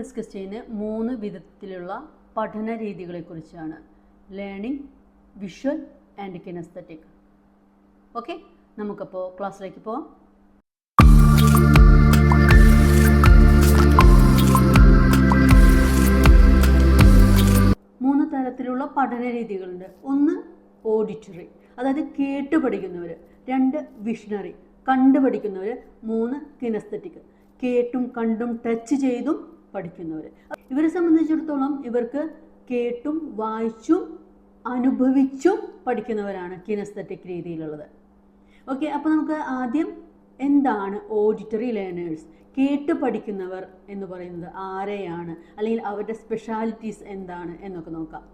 Discuss ചെയ്യുന്ന മൂന്ന് വിധത്തിലുള്ള പഠന രീതികളെക്കുറിച്ചാണ്. Learning visual and kinaesthetic okay നമുക്കപ്പോൾ ക്ലാസ്സിലേക്ക് പോവാം. മൂന്ന് തരത്തിലുള്ള പഠന രീതികളുണ്ട്. ഒന്ന് ഓഡിറ്ററി അതായത് കേട്ട് പഠിക്കുന്നവർ രണ്ട് വിഷണറി കണ്ടു പഠിക്കുന്നവർ മൂന്ന് കിനസ്തറ്റിക് കേട്ടും കണ്ടും ടച്ച് ചെയ്തും പഠിക്കുന്നവർ ഇവരെ സംബന്ധിച്ചിടത്തോളം ഇവർക്ക് കേട്ടും വായിച്ചും അനുഭവിച്ചും പഠിക്കുന്നവരാണ് കിനസ്തറ്റിക് രീതിയിലുള്ളത്. ഓക്കെ അപ്പോൾ നമുക്ക് ആദ്യം എന്താണ് ഓഡിറ്ററി ലേണേഴ്സ് കേട്ട് പഠിക്കുന്നവർ എന്ന് പറയുന്നത് ആരെയാണ്? അല്ലെങ്കിൽ അവരുടെ സ്പെഷ്യാലിറ്റീസ് എന്താണ് എന്നൊക്കെ നോക്കാം.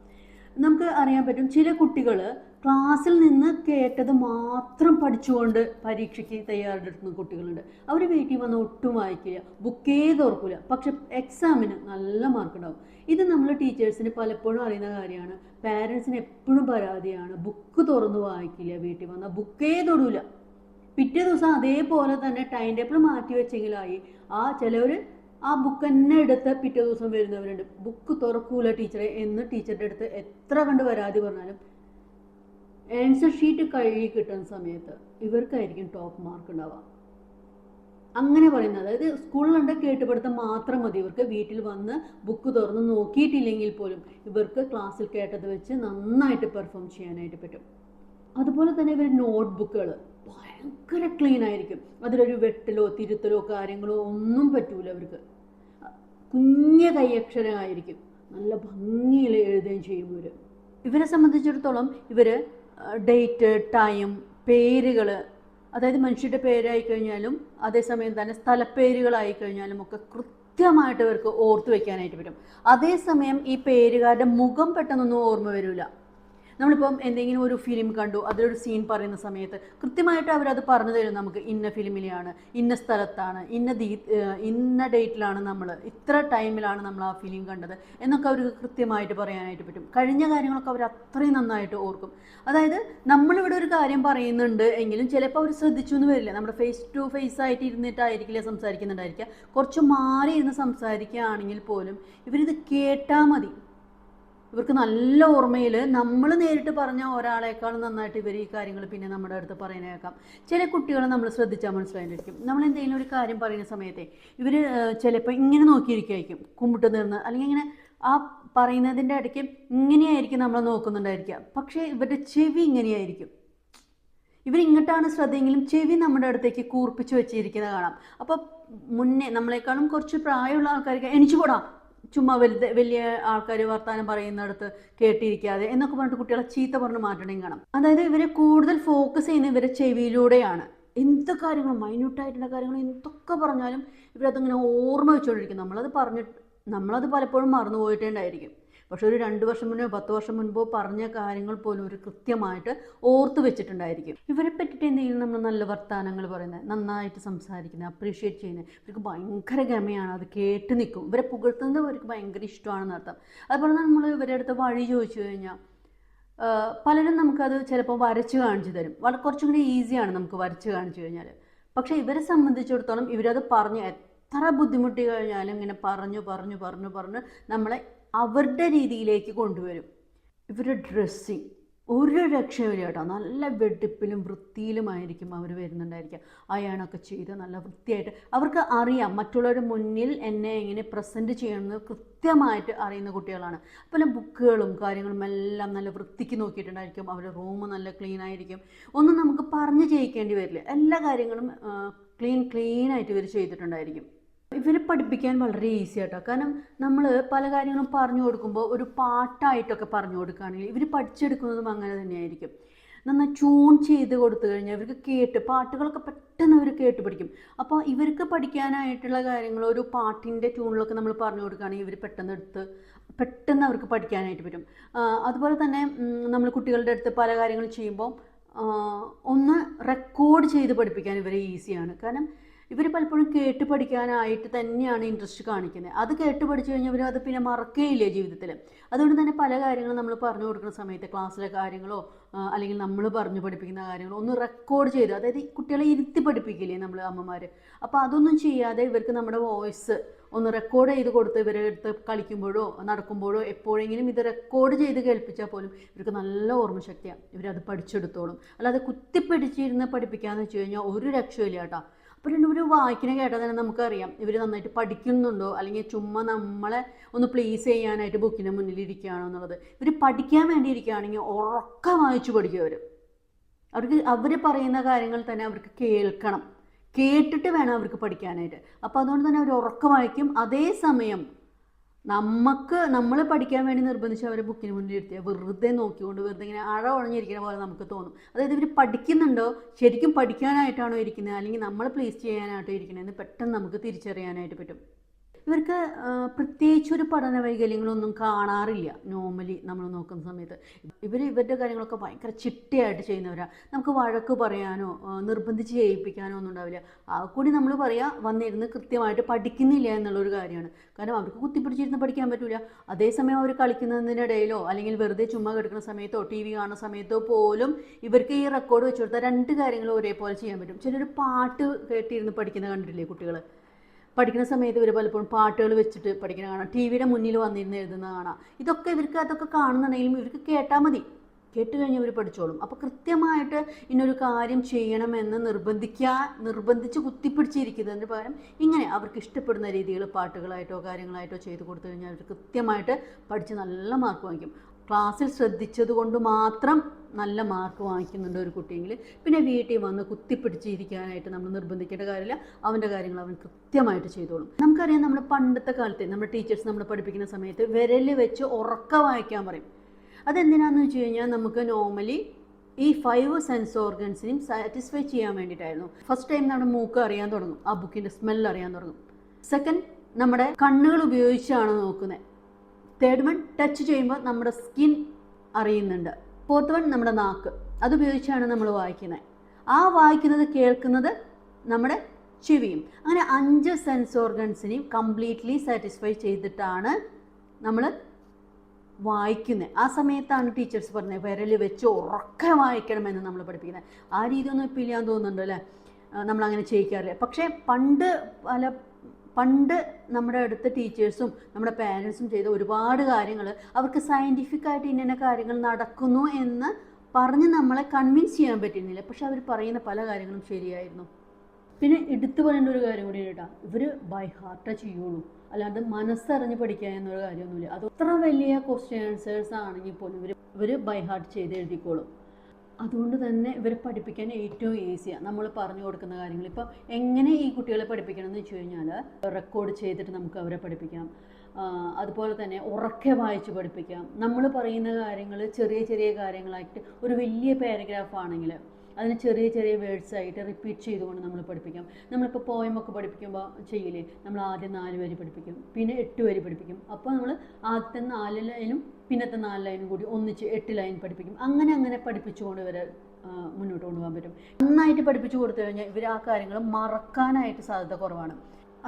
നമുക്ക് അറിയാൻ പറ്റും ചില കുട്ടികൾ ക്ലാസ്സിൽ നിന്ന് കേട്ടത് മാത്രം പഠിച്ചുകൊണ്ട് പരീക്ഷയ്ക്ക് തയ്യാറെടുക്കുന്ന കുട്ടികളുണ്ട്. അവർ വീട്ടിൽ വന്ന് ഒട്ടും വായിക്കില്ല. ബുക്കേ തോർക്കില്ല പക്ഷെ എക്സാമിന് നല്ല മാർക്ക് ഉണ്ടാവും. ഇത് നമ്മൾ ടീച്ചേഴ്സിന് പലപ്പോഴും അറിയുന്ന കാര്യമാണ്. പാരൻസിന് എപ്പോഴും പരാതിയാണ്. ബുക്ക് തുറന്ന് വായിക്കില്ല വീട്ടിൽ വന്നാൽ ബുക്കേ തൊടൂല പിറ്റേ ദിവസം അതേപോലെ തന്നെ ടൈം ടേബിൾ മാറ്റി വെച്ചെങ്കിലായി ആ ചിലവർ ആ ബുക്ക് തന്നെ എടുത്ത് പിറ്റേ ദിവസം വരുന്നവരുണ്ട്. ബുക്ക് തുറക്കൂല ടീച്ചറെ എന്ന് ടീച്ചറുടെ അടുത്ത് എത്ര കണ്ട് പരാതി പറഞ്ഞാലും ആൻസർ ഷീറ്റ് കഴുകി കിട്ടുന്ന സമയത്ത് ഇവർക്കായിരിക്കും ടോപ്പ് മാർക്ക് ഉണ്ടാവുക. അങ്ങനെ പറയുന്നത്. അതായത് സ്കൂളിലുണ്ട് കേട്ടുപടുത്തം മാത്രം മതി. ഇവർക്ക് വീട്ടിൽ വന്ന് ബുക്ക് തുറന്ന് നോക്കിയിട്ടില്ലെങ്കിൽ പോലും ഇവർക്ക് ക്ലാസ്സിൽ കേട്ടത് വെച്ച് നന്നായിട്ട് പെർഫോം ചെയ്യാനായിട്ട് പറ്റും. അതുപോലെ തന്നെ ഇവർ നോട്ട് ബുക്കുകൾ ഭയങ്കര ക്ലീൻ ആയിരിക്കും. അതിലൊരു വെട്ടലോ തിരുത്തലോ കാര്യങ്ങളോ ഒന്നും പറ്റൂല അവർക്ക്. കുഞ്ഞ കൈയക്ഷരമായിരിക്കും. നല്ല ഭംഗിയിൽ എഴുതുകയും ചെയ്യും ഇവർ ഇവരെ സംബന്ധിച്ചിടത്തോളം ഇവർ ഡേറ്റ് ടൈം പേരുകൾ അതായത് മനുഷ്യരുടെ പേരായി കഴിഞ്ഞാലും അതേസമയം തന്നെ സ്ഥലപ്പേരുകളായി കഴിഞ്ഞാലും ഒക്കെ കൃത്യമായിട്ട് ഇവർക്ക് ഓർത്ത് വെക്കാനായിട്ട് പറ്റും. അതേസമയം ഈ പേരുകാരുടെ മുഖം പെട്ടെന്നൊന്നും ഓർമ്മ വരില്ല നമ്മളിപ്പം എന്തെങ്കിലും ഒരു ഫിലിം കണ്ടു അതിലൊരു സീൻ പറയുന്ന സമയത്ത് കൃത്യമായിട്ട് അവരത് പറഞ്ഞു തരും നമുക്ക്. ഇന്ന ഫിലിമിലെയാണ് ഇന്ന സ്ഥലത്താണ് ഇന്ന ദീ ഇന്ന ഡേറ്റിലാണ് നമ്മൾ ഇത്ര ടൈമിലാണ് നമ്മൾ ആ ഫിലിം കണ്ടത് എന്നൊക്കെ അവർക്ക് കൃത്യമായിട്ട് പറയാനായിട്ട് പറ്റും. കഴിഞ്ഞ കാര്യങ്ങളൊക്കെ അവർ അത്രയും നന്നായിട്ട് ഓർക്കും. അതായത് നമ്മളിവിടെ ഒരു കാര്യം പറയുന്നുണ്ട് എങ്കിലും ചിലപ്പോൾ അവർ ശ്രദ്ധിച്ചു എന്ന് വരില്ല. നമ്മുടെ ഫേസ് ടു ഫേസ് ആയിട്ട് ഇരുന്നിട്ടായിരിക്കില്ല സംസാരിക്കുന്നുണ്ടായിരിക്കുക. കുറച്ച് മാറി ഇരുന്ന് സംസാരിക്കുകയാണെങ്കിൽ പോലും ഇവരിത് കേട്ടാൽ മതി. ഇവർക്ക് നല്ല ഓർമ്മയിൽ നമ്മൾ നേരിട്ട് പറഞ്ഞ ഒരാളേക്കാൾ നന്നായിട്ട് ഇവർ ഈ കാര്യങ്ങൾ പിന്നെ നമ്മുടെ അടുത്ത് പറയാനേക്കാം ചില കുട്ടികളെ നമ്മൾ ശ്രദ്ധിച്ചാൽ മനസ്സിലായിരിക്കും നമ്മൾ എന്തെങ്കിലും ഒരു കാര്യം പറയുന്ന സമയത്തെ ഇവർ ചിലപ്പോൾ ഇങ്ങനെ നോക്കിയിരിക്കുമായിരിക്കും കുമ്പിട്ട് നിന്ന് അല്ലെങ്കിൽ ഇങ്ങനെ ആ പറയുന്നതിന്റെ ഇടയ്ക്ക് ഇങ്ങനെയായിരിക്കും നമ്മൾ നോക്കുന്നുണ്ടായിരിക്കുക. പക്ഷേ ഇവരുടെ ചെവി ഇങ്ങനെയായിരിക്കും. ഇവരിങ്ങോട്ടാണ് ശ്രദ്ധയെങ്കിലും ചെവി നമ്മുടെ അടുത്തേക്ക് കൂർപ്പിച്ച് വെച്ചിരിക്കുന്നത് കാണാം. അപ്പോൾ മുന്നേ നമ്മളെക്കാളും കുറച്ച് പ്രായമുള്ള ആൾക്കാർക്ക് എണിച്ചു പോടാം. ചുമ്മാ വലുത് വലിയ ആൾക്കാർ വർത്തമാനം പറയുന്നിടത്ത് കേട്ടിരിക്കാതെ എന്നൊക്കെ പറഞ്ഞിട്ട് കുട്ടികളെ ചീത്ത പറഞ്ഞ് മാറ്റണമെങ്കിൽ കാണാം അതായത് ഇവരെ കൂടുതൽ ഫോക്കസ് ചെയ്യുന്ന ഇവരെ ചെവിയിലൂടെയാണ്. എന്ത് കാര്യങ്ങളും മൈന്യൂട്ടായിട്ടുള്ള കാര്യങ്ങൾ എന്തൊക്കെ പറഞ്ഞാലും ഇവരതിങ്ങനെ ഓർമ്മ വെച്ചുകൊണ്ടിരിക്കും നമ്മളത് പറഞ്ഞിട്ട് നമ്മളത് പലപ്പോഴും മറന്നു പോയിട്ടുണ്ടായിരിക്കും പക്ഷെ ഒരു രണ്ട് വർഷം മുന്നോ പത്ത് വർഷം മുൻപോ പറഞ്ഞ കാര്യങ്ങൾ പോലും ഒരു കൃത്യമായിട്ട് ഓർത്തു വെച്ചിട്ടുണ്ടായിരിക്കും. ഇവരെ പറ്റിയിട്ട് എന്തെങ്കിലും നമ്മൾ നല്ല വർത്തമാനങ്ങൾ പറയുന്നത്? നന്നായിട്ട് സംസാരിക്കുന്നത് അപ്രീഷിയേറ്റ് ചെയ്യുന്നത്. ഇവർക്ക് ഭയങ്കര ഗമയാണ്. അത് കേട്ട് നിൽക്കും. ഇവരെ പുകഴ്ത്തുന്നത് അവർക്ക് ഭയങ്കര ഇഷ്ടമാണെന്ന് അർത്ഥം. അതുപോലെ നമ്മൾ ഇവരുടെ അടുത്ത് വഴി ചോദിച്ചു കഴിഞ്ഞാൽ പലരും നമുക്കത് ചിലപ്പോൾ വരച്ച് കാണിച്ചു തരും. കുറച്ചും കൂടി ഈസിയാണ് നമുക്ക് വരച്ച് കാണിച്ചു കഴിഞ്ഞാൽ. പക്ഷേ ഇവരെ സംബന്ധിച്ചിടത്തോളം ഇവരത് പറഞ്ഞ് എത്ര ബുദ്ധിമുട്ടി കഴിഞ്ഞാലും ഇങ്ങനെ പറഞ്ഞു പറഞ്ഞു പറഞ്ഞു പറഞ്ഞ് നമ്മളെ അവരുടെ രീതിയിലേക്ക് കൊണ്ടുവരും. ഇവരുടെ ഡ്രസ്സിങ് ഒരു രക്ഷയില്ല കേട്ടോ. നല്ല വെടിപ്പിലും വൃത്തിയിലുമായിരിക്കും അവർ വരുന്നുണ്ടായിരിക്കുക. അയാണൊക്കെ ചെയ്ത് നല്ല വൃത്തിയായിട്ട് അവർക്ക് അറിയാം. മറ്റുള്ളവരുടെ മുന്നിൽ എന്നെ എങ്ങനെ പ്രസന്റ് ചെയ്യണമെന്ന് കൃത്യമായിട്ട് അറിയുന്ന കുട്ടികളാണ്. പല ബുക്കുകളും കാര്യങ്ങളും എല്ലാം നല്ല വൃത്തിക്ക് നോക്കിയിട്ടുണ്ടായിരിക്കും. അവരുടെ റൂം നല്ല ക്ലീൻ ആയിരിക്കും. ഒന്നും നമുക്ക് പറഞ്ഞ് ചെയ്യിക്കേണ്ടി വരില്ല. എല്ലാ കാര്യങ്ങളും ക്ലീൻ ക്ലീൻ ആയിട്ട് ഇവർ ചെയ്തിട്ടുണ്ടായിരിക്കും. ഇവരെ പഠിപ്പിക്കാൻ വളരെ ഈസി ആട്ടോ. കാരണം നമ്മൾ പല കാര്യങ്ങളും പറഞ്ഞു കൊടുക്കുമ്പോൾ ഒരു പാട്ടായിട്ടൊക്കെ പറഞ്ഞു കൊടുക്കുകയാണെങ്കിൽ ഇവർ പഠിച്ചെടുക്കുന്നതും അങ്ങനെ തന്നെയായിരിക്കും. നന്നായി ട്യൂൺ ചെയ്ത് കൊടുത്തു കഴിഞ്ഞാൽ ഇവർക്ക് കേട്ട് പാട്ടുകളൊക്കെ പെട്ടെന്ന് അവർ കേട്ട് പഠിക്കും. അപ്പോൾ ഇവർക്ക് പഠിക്കാനായിട്ടുള്ള കാര്യങ്ങൾ ഒരു പാട്ടിന്റെ ട്യൂണിലൊക്കെ നമ്മൾ പറഞ്ഞു കൊടുക്കുകയാണെങ്കിൽ ഇവർ പെട്ടെന്ന് എടുത്ത് പെട്ടെന്ന് അവർക്ക് പഠിക്കാനായിട്ട് പറ്റും. അതുപോലെ തന്നെ നമ്മൾ കുട്ടികളുടെ അടുത്ത് പല കാര്യങ്ങൾ ചെയ്യുമ്പോൾ ഒന്ന് റെക്കോർഡ് ചെയ്ത് പഠിപ്പിക്കാൻ ഇവരെ ഈസിയാണ് കാരണം ഇവർ പലപ്പോഴും കേട്ട് പഠിക്കാനായിട്ട് തന്നെയാണ് ഇൻട്രസ്റ്റ് കാണിക്കുന്നത് അത് കേട്ട് പഠിച്ചു കഴിഞ്ഞാൽ ഇവർ അത് പിന്നെ മറക്കുകയില്ല ജീവിതത്തിൽ അതുകൊണ്ട് തന്നെ പല കാര്യങ്ങളും നമ്മൾ പറഞ്ഞു കൊടുക്കുന്ന സമയത്ത് ക്ലാസ്സിലെ കാര്യങ്ങളോ അല്ലെങ്കിൽ നമ്മൾ പറഞ്ഞു പഠിപ്പിക്കുന്ന കാര്യങ്ങളോ ഒന്ന് റെക്കോർഡ് ചെയ്ത് അതായത് കുട്ടികളെ ഇരുത്തി പഠിപ്പിക്കില്ലേ നമ്മൾ അമ്മമാർ അപ്പോൾ അതൊന്നും ചെയ്യാതെ ഇവർക്ക് നമ്മുടെ വോയിസ് ഒന്ന് റെക്കോർഡ് ചെയ്ത് കൊടുത്ത് ഇവരെ അടുത്ത് കളിക്കുമ്പോഴോ നടക്കുമ്പോഴോ എപ്പോഴെങ്കിലും ഇത് റെക്കോർഡ് ചെയ്ത് കേൾപ്പിച്ചാൽ പോലും ഇവർക്ക് നല്ല ഓർമ്മശക്തിയാണ് ഇവരത് പഠിച്ചെടുത്തോളും. അല്ലാതെ കുത്തിപ്പിടിച്ചിരുന്ന് പഠിപ്പിക്കാമെന്ന് വെച്ച് കഴിഞ്ഞാൽ ഒരു രക്ഷയില്ല കേട്ടോ. അപ്പോൾ ഇവർ വായിക്കണ കേട്ടാൽ തന്നെ നമുക്കറിയാം. ഇവർ നന്നായിട്ട് പഠിക്കുന്നുണ്ടോ? അല്ലെങ്കിൽ ചുമ്മാ നമ്മളെ ഒന്ന് പ്ലീസ് ചെയ്യാനായിട്ട് ബുക്കിന്റെ മുന്നിൽ ഇരിക്കുകയാണോ എന്നുള്ളത്. ഇവർ പഠിക്കാൻ വേണ്ടി ഇരിക്കുകയാണെങ്കിൽ ഉറക്കം വായിച്ചു പഠിക്കും അവർ അവർക്ക് അവർ പറയുന്ന കാര്യങ്ങൾ തന്നെ അവർക്ക് കേൾക്കണം. കേട്ടിട്ട് വേണം അവർക്ക് പഠിക്കാനായിട്ട്. അപ്പോൾ അതുകൊണ്ട് തന്നെ അവർ ഉറക്കം വായിക്കും. അതേസമയം നമുക്ക് നമ്മൾ പഠിക്കാൻ വേണ്ടി നിർബന്ധിച്ച് അവരെ ബുക്കിന് മുന്നിൽ ഇരുത്തിയ വെറുതെ നോക്കിക്കൊണ്ട് വെറുതെ ഇങ്ങനെ അഴ ഉണഞ്ഞിരിക്കുന്ന പോലെ നമുക്ക് തോന്നും. അതായത് ഇവർ പഠിക്കുന്നുണ്ടോ? ശരിക്കും പഠിക്കാനായിട്ടാണോ ഇരിക്കുന്നത് അല്ലെങ്കിൽ നമ്മൾ പ്ലേസ് ചെയ്യാനായിട്ടോ ഇരിക്കുന്നത് എന്ന് പെട്ടെന്ന് നമുക്ക് തിരിച്ചറിയാനായിട്ട് പറ്റും. ഇവർക്ക് പ്രത്യേകിച്ച് ഒരു പഠന വൈകല്യങ്ങളൊന്നും കാണാറില്ല. നോർമലി നമ്മൾ നോക്കുന്ന സമയത്ത്. ഇവർ ഇവരുടെ കാര്യങ്ങളൊക്കെ ഭയങ്കര ചിട്ടയായിട്ട് ചെയ്യുന്നവരാണ് നമുക്ക് വഴക്ക് പറയാനോ നിർബന്ധിച്ച് ചെയ്യിപ്പിക്കാനോ ഒന്നും ഉണ്ടാവില്ല. കൂടി നമ്മൾ പറയാം വന്നിരുന്ന് കൃത്യമായിട്ട് പഠിക്കുന്നില്ല എന്നുള്ളൊരു കാര്യമാണ്. കാരണം അവർക്ക് കുത്തിപ്പിടിച്ചിരുന്ന് പഠിക്കാൻ പറ്റില്ല അതേസമയം അവർ കളിക്കുന്നതിനിടയിലോ അല്ലെങ്കിൽ വെറുതെ ചുമ്മാ കിടക്കുന്ന സമയത്തോ ടി വി കാണുന്ന സമയത്തോ പോലും ഇവർക്ക് ഈ റെക്കോർഡ് വെച്ച് കൊടുത്താൽ രണ്ട് കാര്യങ്ങളും ഒരേപോലെ ചെയ്യാൻ പറ്റും. ചിലർ പാട്ട് കേട്ടിരുന്ന് പഠിക്കുന്ന കണ്ടിട്ടില്ലേ കുട്ടികൾ പഠിക്കുന്ന സമയത്ത് ഇവർ പലപ്പോഴും പാട്ടുകൾ വെച്ചിട്ട് പഠിക്കുന്ന കാണാം. ടി വിയുടെ മുന്നിൽ വന്നിരുന്ന് എഴുതുന്ന കാണാം. ഇതൊക്കെ ഇവർക്ക് അതൊക്കെ കാണുന്നുണ്ടെങ്കിലും ഇവർക്ക് കേട്ടാൽ മതി. കേട്ട് കഴിഞ്ഞ് ഇവർ പഠിച്ചോളും. അപ്പോൾ കൃത്യമായിട്ട് ഇന്നൊരു കാര്യം ചെയ്യണമെന്ന് നിർബന്ധിക്കാൻ നിർബന്ധിച്ച് കുത്തിപ്പിടിച്ചിരിക്കുന്നതിന് പകരം ഇങ്ങനെ അവർക്ക് ഇഷ്ടപ്പെടുന്ന രീതിയിൽ പാട്ടുകളായിട്ടോ കാര്യങ്ങളായിട്ടോ ചെയ്ത് കൊടുത്തു കഴിഞ്ഞാൽ അവർ കൃത്യമായിട്ട് പഠിച്ച് നല്ല മാർക്ക് വാങ്ങിക്കും. ക്ലാസ്സിൽ ശ്രദ്ധിച്ചത് കൊണ്ട് മാത്രം നല്ല മാർക്ക് വാങ്ങിക്കുന്നുണ്ട് ഒരു കുട്ടിയെങ്കിൽ പിന്നെ വീട്ടിൽ വന്ന് കുത്തിപ്പിടിച്ചിരിക്കാനായിട്ട് നമ്മൾ നിർബന്ധിക്കേണ്ട കാര്യമില്ല. അവന്റെ കാര്യങ്ങൾ അവൻ കൃത്യമായിട്ട് ചെയ്തോളും. നമുക്കറിയാം നമ്മുടെ പണ്ടത്തെ കാലത്ത് നമ്മുടെ ടീച്ചേഴ്സ് നമ്മളെ പഠിപ്പിക്കുന്ന സമയത്ത് വിരൽ വെച്ച് ഉറക്ക വായിക്കാൻ പറയും. അതെന്തിനാണെന്ന് വെച്ച് കഴിഞ്ഞാൽ നമുക്ക് നോർമലി ഈ ഫൈവ് സെൻസ് ഓർഗൻസിനെയും സാറ്റിസ്ഫൈ ചെയ്യാൻ വേണ്ടിയിട്ടായിരുന്നു. ഫസ്റ്റ് ടൈം നമ്മുടെ മൂക്ക് അറിയാൻ തുടങ്ങും. ആ ബുക്കിന്റെ സ്മെല്ല് അറിയാൻ തുടങ്ങും. സെക്കൻഡ് നമ്മുടെ കണ്ണുകൾ ഉപയോഗിച്ചാണ് നോക്കുന്നത്. തേർഡ് വൺ ടച്ച് ചെയ്യുമ്പോൾ നമ്മുടെ സ്കിൻ അറിയുന്നുണ്ട്. ഫോർത്ത് വൺ നമ്മുടെ നാക്ക്. അതുപയോഗിച്ചാണ് നമ്മൾ വായിക്കുന്നത്. ആ വായിക്കുന്നത് കേൾക്കുന്നത് നമ്മുടെ ചെവിയും. അങ്ങനെ അഞ്ച് സെൻസ് ഓർഗൻസിനെയും കംപ്ലീറ്റ്ലി സാറ്റിസ്ഫൈ ചെയ്തിട്ടാണ് നമ്മൾ വായിക്കുന്നത്. ആ സമയത്താണ് ടീച്ചേഴ്സ് പറഞ്ഞത് വിരൽ വെച്ച് ഉറക്കെ വായിക്കണമെന്ന് നമ്മൾ പഠിപ്പിക്കുന്നത്. ആ രീതിയൊന്നും ഇപ്പം ഇല്ലാന്ന് തോന്നുന്നുണ്ട് അല്ലേ നമ്മളങ്ങനെ ചെയ്യിക്കാറില്ല. പക്ഷേ പണ്ട് പല പണ്ട് നമ്മുടെ അടുത്ത ടീച്ചേഴ്സും നമ്മുടെ പാരൻസും ചെയ്ത ഒരുപാട് കാര്യങ്ങൾ അവർക്ക് സയന്റിഫിക് ആയിട്ട് ഇന്ന കാര്യങ്ങൾ നടക്കുന്നു എന്ന് പറഞ്ഞ് നമ്മളെ കൺവിൻസ് ചെയ്യാൻ പറ്റുന്നില്ല. പക്ഷെ അവർ പറയുന്ന പല കാര്യങ്ങളും ശരിയായിരുന്നു. പിന്നെ എടുത്തു പറയേണ്ട ഒരു കാര്യം കൂടി കേട്ടാ. ഇവർ ബൈ ഹാർട്ടേ ചെയ്യുള്ളൂ. അല്ലാണ്ട് മനസ്സറിഞ്ഞ് പഠിക്കുക എന്നൊരു കാര്യമൊന്നുമില്ല. അത് അത്ര വലിയ ക്വസ്റ്റ്യൻ ആൻസേഴ്സ് ആണെങ്കിൽ പോലും ഇവർ ഇവർ ബൈ ഹാർട്ട് ചെയ്ത് എഴുതിക്കോളും. അതുകൊണ്ട് തന്നെ ഇവരെ പഠിപ്പിക്കാൻ ഏറ്റവും ഈസിയാണ് നമ്മൾ പറഞ്ഞു കൊടുക്കുന്ന കാര്യങ്ങൾ. ഇപ്പോൾ എങ്ങനെ ഈ കുട്ടികളെ പഠിപ്പിക്കണം എന്ന് വെച്ച് കഴിഞ്ഞാൽ റെക്കോർഡ് ചെയ്തിട്ട് നമുക്ക് അവരെ പഠിപ്പിക്കാം. അതുപോലെ തന്നെ ഉറക്കെ വായിച്ച് പഠിപ്പിക്കാം. നമ്മൾ പറയുന്ന കാര്യങ്ങൾ ചെറിയ ചെറിയ കാര്യങ്ങളായിട്ട് ഒരു വലിയ പാരഗ്രാഫ് ആണെങ്കിൽ അതിന് ചെറിയ ചെറിയ വേർഡ്സ് ആയിട്ട് റിപ്പീറ്റ് ചെയ്തുകൊണ്ട് നമ്മൾ പഠിപ്പിക്കാം. നമ്മളിപ്പോൾ പോയമൊക്കെ പഠിപ്പിക്കുമ്പോൾ ചെയ്യില്ലേ? നമ്മൾ ആദ്യം നാല് വരി പഠിപ്പിക്കും. പിന്നെ എട്ട് വരി പഠിപ്പിക്കും. അപ്പോൾ നമ്മൾ ആദ്യത്തെ നാല് ലൈനും പിന്നത്തെ നാല് ലൈനും കൂടി ഒന്നിച്ച് എട്ട് ലൈൻ പഠിപ്പിക്കും. അങ്ങനെ അങ്ങനെ പഠിപ്പിച്ചുകൊണ്ട് ഇവരെ മുന്നോട്ട് കൊണ്ടുപോകാൻ പറ്റും. നന്നായിട്ട് പഠിപ്പിച്ചു കൊടുത്തു കഴിഞ്ഞാൽ ഇവർ ആ കാര്യങ്ങൾ മറക്കാനായിട്ട് സാധ്യത കുറവാണ്.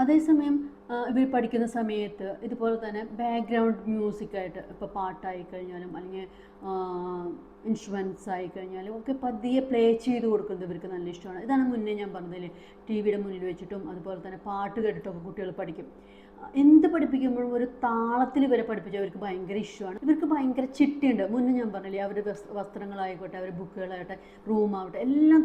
അതേസമയം ഇവർ പഠിക്കുന്ന സമയത്ത് ഇതുപോലെ തന്നെ ബാക്ക്ഗ്രൗണ്ട് മ്യൂസിക്കായിട്ട് ഇപ്പോൾ പാട്ടായി കഴിഞ്ഞാലും അല്ലെങ്കിൽ ഇൻസ്ട്രുമെന്റ്സ് ആയി കഴിഞ്ഞാലും ഒക്കെ പതിയെ പ്ലേ ചെയ്ത് കൊടുക്കുന്നത് ഇവർക്ക് നല്ല ഇഷ്ടമാണ്. ഇതാണ് മുന്നേ ഞാൻ പറഞ്ഞതിൽ ടി വിയുടെ മുന്നിൽ വെച്ചിട്ടും അതുപോലെ തന്നെ പാട്ട് കേട്ടിട്ടൊക്കെ കുട്ടികൾ പഠിക്കും. എന്ത് പഠിപ്പിക്കുമ്പോഴും ഒരു താളത്തിൽ ഇവരെ പഠിപ്പിച്ച അവർക്ക് ഭയങ്കര ഇഷ്യൂ ആണ്. ഇവർക്ക് ഭയങ്കര ചിട്ടിയുണ്ട്. മുന്നേ ഞാൻ പറഞ്ഞില്ലേ അവരുടെ വസ്- വസ്ത്രങ്ങളായിക്കോട്ടെ അവരുടെ ബുക്കുകളായിട്ടെ റൂമാവട്ടെ എല്ലാം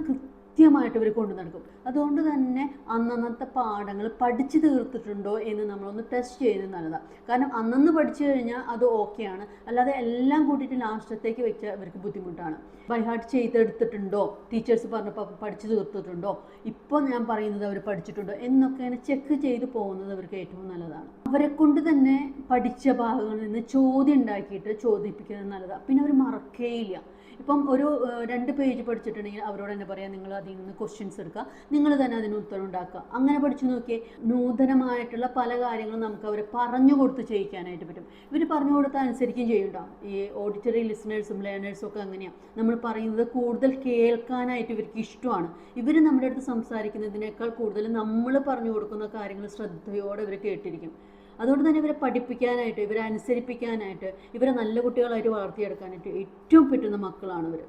കൃത്യമായിട്ട് ഇവർ കൊണ്ടു നടക്കും. അതുകൊണ്ട് തന്നെ അന്നന്നത്തെ പാഠങ്ങൾ പഠിച്ചു തീർത്തിട്ടുണ്ടോ എന്ന് നമ്മളൊന്ന് ടെസ്റ്റ് ചെയ്യുന്നത് നല്ലതാണ് കാരണം അന്നന്ന് പഠിച്ചു കഴിഞ്ഞാൽ അത് ഓക്കെയാണ് അല്ലാതെ എല്ലാം കൂട്ടിയിട്ട് ലാസ്റ്റത്തേക്ക് വെച്ചാൽ ഇവർക്ക് ബുദ്ധിമുട്ടാണ്. By heart ചെയ്തെടുത്തിട്ടുണ്ടോ? ടീച്ചേഴ്സ് പറഞ്ഞപ്പോൾ പഠിച്ചു തീർത്തിട്ടുണ്ടോ? ഇപ്പോൾ ഞാൻ പറയുന്നത് അവർ പഠിച്ചിട്ടുണ്ടോ? എന്നൊക്കെ ചെക്ക് ചെയ്ത് പോകുന്നത് അവർക്ക് ഏറ്റവും നല്ലതാണ്. അവരെ കൊണ്ട് തന്നെ പഠിച്ച ഭാഗങ്ങളിൽ നിന്ന് ചോദ്യം ഉണ്ടാക്കിയിട്ട് ചോദിപ്പിക്കുന്നത് നല്ലതാണ് പിന്നെ അവർ മറക്കേയില്ല ഇപ്പം ഒരു രണ്ട് പേജ് പഠിച്ചിട്ടുണ്ടെങ്കിൽ അവരോട് തന്നെ പറയാം നിങ്ങൾ അതിൽ നിന്ന് ക്വസ്റ്റ്യൻസ് എടുക്കുക. നിങ്ങൾ തന്നെ അതിന് ഉത്തരം ഉണ്ടാക്കുക. അങ്ങനെ പഠിച്ചു നോക്കിയേ നൂതനമായിട്ടുള്ള പല കാര്യങ്ങളും നമുക്ക് അവരെ പറഞ്ഞു കൊടുത്ത് ചെയ്യിക്കാനായിട്ട് പറ്റും. ഇവർ പറഞ്ഞു കൊടുത്താൽ അനുസരിക്കും ചെയ്യണ്ടോ ഈ ഓഡിറ്ററി ലിസണേഴ്സും ലേണേഴ്സും ഒക്കെ അങ്ങനെയാണ് നമ്മൾ പറയുന്നത് കൂടുതൽ കേൾക്കാനായിട്ട് ഇവർക്ക് ഇഷ്ടമാണ്. ഇവർ നമ്മുടെ അടുത്ത് സംസാരിക്കുന്നതിനേക്കാൾ കൂടുതൽ നമ്മൾ പറഞ്ഞു കൊടുക്കുന്ന കാര്യങ്ങൾ ശ്രദ്ധയോടെ ഇവർ കേട്ടിരിക്കും. അതുകൊണ്ട് തന്നെ ഇവരെ പഠിപ്പിക്കാനായിട്ട് ഇവരെ അനുസരിപ്പിക്കാനായിട്ട് ഇവരെ നല്ല കുട്ടികളായിട്ട് വളർത്തിയെടുക്കാനായിട്ട് ഏറ്റവും പറ്റുന്ന മക്കളാണ് ഇവർ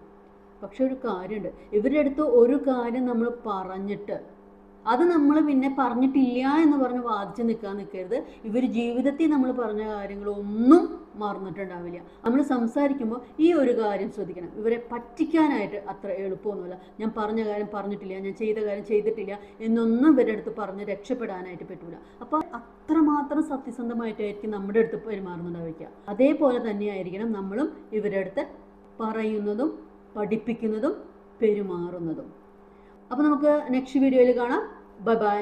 പക്ഷെ ഒരു കാര്യമുണ്ട്. ഇവരുടെ അടുത്ത് ഒരു കാര്യം നമ്മൾ പറഞ്ഞിട്ട് അത് നമ്മൾ പിന്നെ പറഞ്ഞിട്ടില്ല എന്ന് പറഞ്ഞ് വാദിച്ച് നിൽക്കാൻ നിൽക്കരുത് ഇവർ ജീവിതത്തിൽ നമ്മൾ പറഞ്ഞ കാര്യങ്ങളൊന്നും മറന്നിട്ടുണ്ടാവില്ല. നമ്മൾ സംസാരിക്കുമ്പോൾ ഈ ഒരു കാര്യം ശ്രദ്ധിക്കണം. ഇവരെ പറ്റിക്കാനായിട്ട് അത്ര എളുപ്പമൊന്നുമില്ല. ഞാൻ പറഞ്ഞ കാര്യം പറഞ്ഞിട്ടില്ല ഞാൻ ചെയ്ത കാര്യം ചെയ്തിട്ടില്ല എന്നൊന്നും ഇവരുടെ അടുത്ത് പറഞ്ഞ് രക്ഷപ്പെടാനായിട്ട് പറ്റൂല. അപ്പോൾ അത്രമാത്രം സത്യസന്ധമായിട്ടായിരിക്കും നമ്മുടെ അടുത്ത് പെരുമാറുന്നുണ്ടാവുക അതേപോലെ തന്നെയായിരിക്കണം നമ്മളും ഇവരുടെ അടുത്ത് പറയുന്നതും പഠിപ്പിക്കുന്നതും പെരുമാറുന്നതും. അപ്പോൾ നമുക്ക് നെക്സ്റ്റ് വീഡിയോയിൽ കാണാം. Bye bye